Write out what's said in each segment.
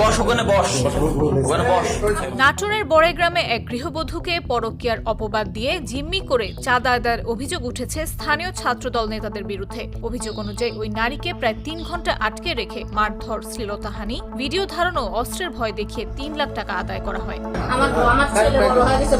বস ওখানে বস। নাটোরের বড়াইগ্রামে এক গৃহবধূকে পরকীয়ার অপবাদ দিয়ে জিম্মি করে চাঁদা আদায়ের অভিযোগ উঠেছে স্থানীয় ছাত্রদল নেতাদের বিরুদ্ধে। অভিযোগ অনুযায়ী ওই নারীকে প্রায় তিন ঘণ্টা আটকে রেখে মারধর শ্লীলতাহানি ভিডিও ধারণ ও অস্ত্রের ভয় দেখিয়ে তিন লাখ টাকা আদায় করা হয়। আমার আমার ছেলে বড় হয়ে গেছে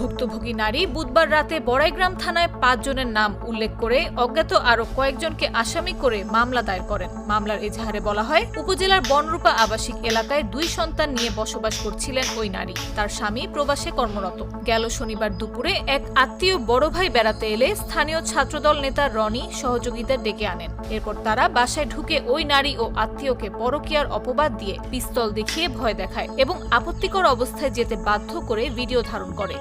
ভুক্তভোগী নারী বুধবার রাতে বড়াইগ্রাম থানায় পাঁচজনের নাম উল্লেখ করে অজ্ঞাত আরও কয়েকজনকে আসামি করে মামলা দায়ের করেন। মামলার এজাহারে বলা হয়, উপজেলার বনরূপা আবাসিক এলাকায় দুই সন্তান নিয়ে বসবাস করছিলেন ওই নারী। তার স্বামী প্রবাসে কর্মরত। গেল শনিবার দুপুরে এক আত্মীয় বড় ভাই বেড়াতে এলে স্থানীয় ছাত্রদল নেতা রনি সহযোগিতা ডেকে আনেন। এরপর তারা বাসায় ঢুকে ওই নারী ও আত্মীয়কে পরকীয়ার অপবাদ দিয়ে পিস্তল দেখিয়ে ভয় দেখায় এবং আপত্তিকর অবস্থায় যেতে বাধ্য করে ভিডিও ধারণ করে।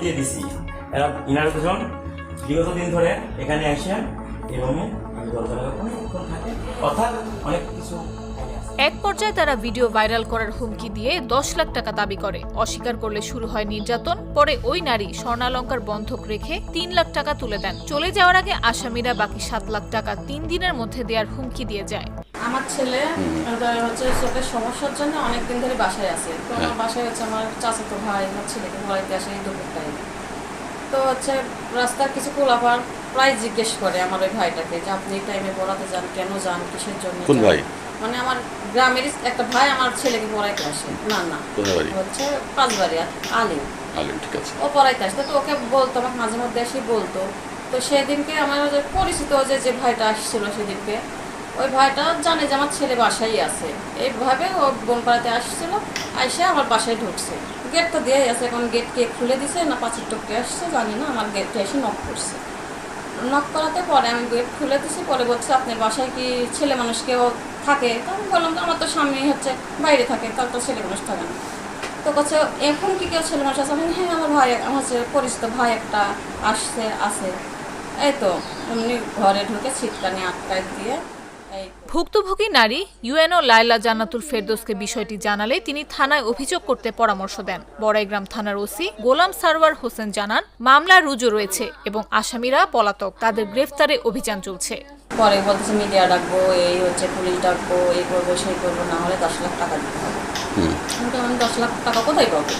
দিয়ে দিছি। এরা ইনার দুজন বিগত দিন ধরে এখানে এক পর্যায়ে তারা ভিডিও ভাইরাল করার হুমকি দিয়ে দশ লাখ টাকা দাবি করে। অস্বীকার করলে শুরু হয় নির্যাতন। পরে ওই নারী স্বর্ণালঙ্কার বন্ধক রেখে তিন লাখ টাকা তুলে দেন। চলে যাওয়ার আগে আসামিরা বাকি সাত লাখ টাকা তিন দিনের মধ্যে দেওয়ার হুমকি দিয়ে যায়। আমার ছেলে হচ্ছে চোখের সমস্যার জন্য অনেকদিন ধরে বাসায় আছে। তো আমার বাসায় হচ্ছে আমার চাচাতো ভাই আমার ছেলেকে পড়াইতে আসে এই দুপুর টাইমে তো হচ্ছে রাস্তার কিছু কোলাপার প্রায় জিজ্ঞেস করে আমার ওই ভাইটাকে যে আপনি এই টাইমে পড়াতে যান কেন যান? কিসের জন্য কোন ভাই? মানে আমার গ্রামেরই একটা ভাই আমার ছেলেকে পড়াইতে আসে। না না? হচ্ছে পাঁচবাড়ি আলিম। ঠিক আছে। ও পড়াইতে আসতো তো ওকে বলতো আমার মাঝে মধ্যে এসে বলতো। তো সেদিনকে আমার পরিচিত যে যে ভাইটা আসছিল সেদিনকে ওই ভাইটা জানে যে আমার ছেলে বাসায় আছে। এইভাবে ও বোনপাড়াতে আসছিল, আইসে আমার বাসায় ঢুকছে। গেট তো দেওয়াই আছে, এখন গেট কে খুলে দিছে, না পাঁচের টপকে আসছে, জানি না, আমার গেটটা এসে নক করছে। নক করাতে পরে আমি গেট খুলে দিছি, পরে বলছে, আপনার বাসায় কি ছেলে মানুষ কেউ থাকে? তো আমি বললাম আমার তো স্বামী হচ্ছে বাইরে থাকে, তার তো ছেলে মানুষ থাকে না। তো কাছে এখন কি কেউ ছেলে মানুষ আছে? হ্যাঁ আমার ভাই, আমার হচ্ছে পরিচিত ভাই একটা আসছে, আছে। এই তো, এমনি ঘরে ঢুকে ছিটকানি আটকায় দিয়ে ভুক্তভোগী নারী ইউএনও লায়লা জান্নাতুল ফেরদোসকে বিষয়টি জানালে তিনি থানায় অভিযোগ করতে পরামর্শ দেন। বড়াইগ্রাম থানার ওসি গোলাম সারওয়ার হোসেন জানান মামলা রুজু রয়েছে এবং আসামিরা পলাতক। তাদের গ্রেফতারে অভিযান চলছে। পরে বলতেছে মিডিয়া ডাকবো এই হচ্ছে পুলিশ ডাকবো এই করব সেই করব না হলে দশ লাখ টাকা দিতে হবে। হুম। আমি তো আমি দশ লাখ টাকা কোথায় পাবো?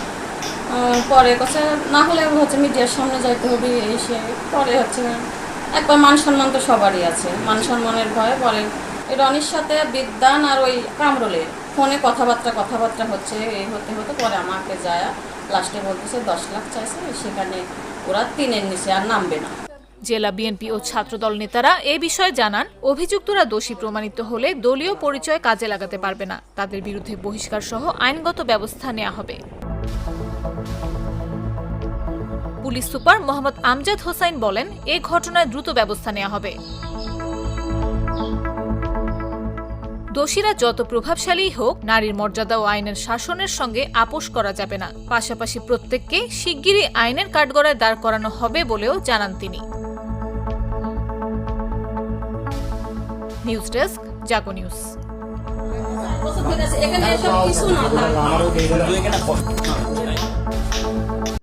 পরে কাছে না হলে হচ্ছে মিডিয়ার সামনে যাইতে হবে এই সে পরে হচ্ছে একবার মান সম্মান তো সবারই আছে। মান সম্মানের ভয়ে পরে রনির সাথে বিদ্যান আর ওই কামরুলে ফোনে কথাবার্তা কথাবার্তা হচ্ছে এই হতে হতে পরে আমাকে যায়, লাস্টে বলতেছে দশ লাখ চাইছে, সেখানে ওরা তিনের নিচে আর নামবে না। জেলা বিএনপি ও ছাত্রদল নেতারা এ বিষয়ে জানান, অভিযুক্তরা দোষী প্রমাণিত হলে দলীয় পরিচয় কাজে লাগাতে পারবে না। তাদের বিরুদ্ধে বহিষ্কার সহ আইনগত ব্যবস্থা নেওয়া হবে। পুলিশ সুপার মোহাম্মদ আমজাদ হোসাইন বলেন, এ ঘটনায় দ্রুত ব্যবস্থা নেওয়া হবে। দোষীরা যত প্রভাবশালী হোক, নারীর মর্যাদা ও আইনের শাসনের সঙ্গে আপোষ করা যাবে না। পাশাপাশি প্রত্যেককে শিগগিরই আইনের কাঠগড়ায় দাঁড় করানো হবে বলেও জানান তিনি। News desk, Jago news.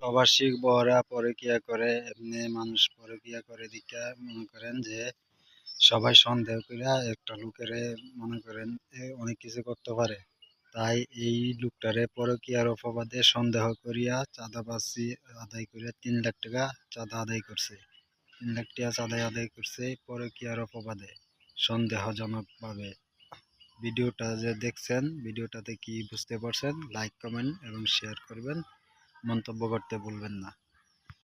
প্রবাসী বহরা পরকিয়া করে, এমনি মানুষ পরকিয়া করে দিকা মনে করেন যে সবাই সন্দেহ করে একটা লোকের মনে করেন অনেক কিছু করতে পারে। তাই এই লোকটারে পরকিয়ার অপবাদে সন্দেহ করিয়া চাঁদা চাঁদাবাসি আদায় করিয়া তিন লাখ টাকা চাঁদা আদায় করছে। তিন লাখ টাকা চাঁদা আদায় করছে পরকিয়ার অপবাদে সন্দেহজনকভাবে। ভিডিওটা যে দেখছেন, ভিডিওটাতে কি বুঝতে পারছেন, লাইক, কমেন্ট এবং শেয়ার করবেন। মন্তব্য করতে ভুলবেন না।